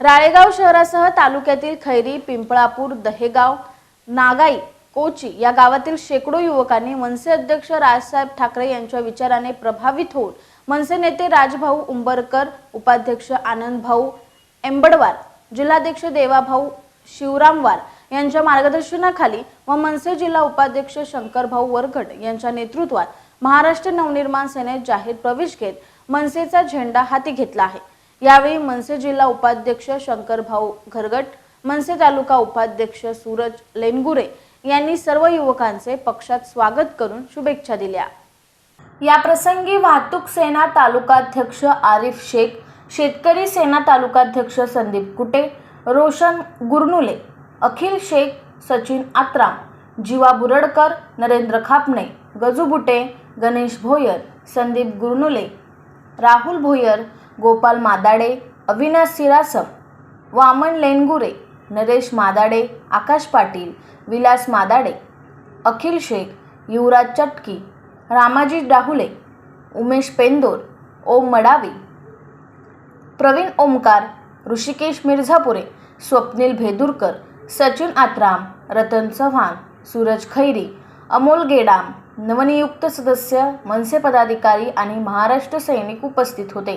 राळेगाव शहरासह तालुक्यातील खैरी पिंपळापूर दहेगाव नागाई कोची या गावातील शेकडो युवकांनी मनसे अध्यक्ष राजसाहेब ठाकरे यांच्या विचाराने प्रभावित होऊन मनसे नेते राजभाऊ उंबरकर उपाध्यक्ष आनंदभाऊ एंबडवार जिल्हाध्यक्ष देवाभाऊ शिवरामवार यांच्या मार्गदर्शनाखाली व मनसे जिल्हा उपाध्यक्ष शंकरभाऊ वरघट यांच्या नेतृत्वात महाराष्ट्र नवनिर्माण सेनेत जाहीर प्रवेश घेत मनसेचा झेंडा हाती घेतला आहे. यावेळी मनसे जिल्हा उपाध्यक्ष शंकरभाऊ घरगट मनसे तालुका उपाध्यक्ष सूरज लेनगुरे यांनी सर्व युवकांचे पक्षात स्वागत करून शुभेच्छा दिल्या. या प्रसंगी वाहतूक सेना तालुकाध्यक्ष आरिफ शेख शेतकरी सेना तालुकाध्यक्ष संदीप कुटे रोशन गुरनुले अखिल शेख सचिन आत्राम जीवा बुरडकर नरेंद्र खापणे गजू बुटे गणेश भोयर संदीप गुरनुले राहुल भोयर गोपाल मादाडे अविनाश सिरासम वामन लेनगुरे नरेश मादाडे आकाश पाटील विलास मादाडे अखिल शेख युवराज चटकी रामाजी डाहुले उमेश पेंदोर ओम मडावी प्रवीण ओमकार ऋषिकेश मिर्झापुरे स्वप्नील भेदुरकर सचिन आत्राम रतन चव्हाण सूरज खैरी अमोल गेडाम नवनियुक्त सदस्य मनसे पदाधिकारी आणि महाराष्ट्र सैनिक उपस्थित होते.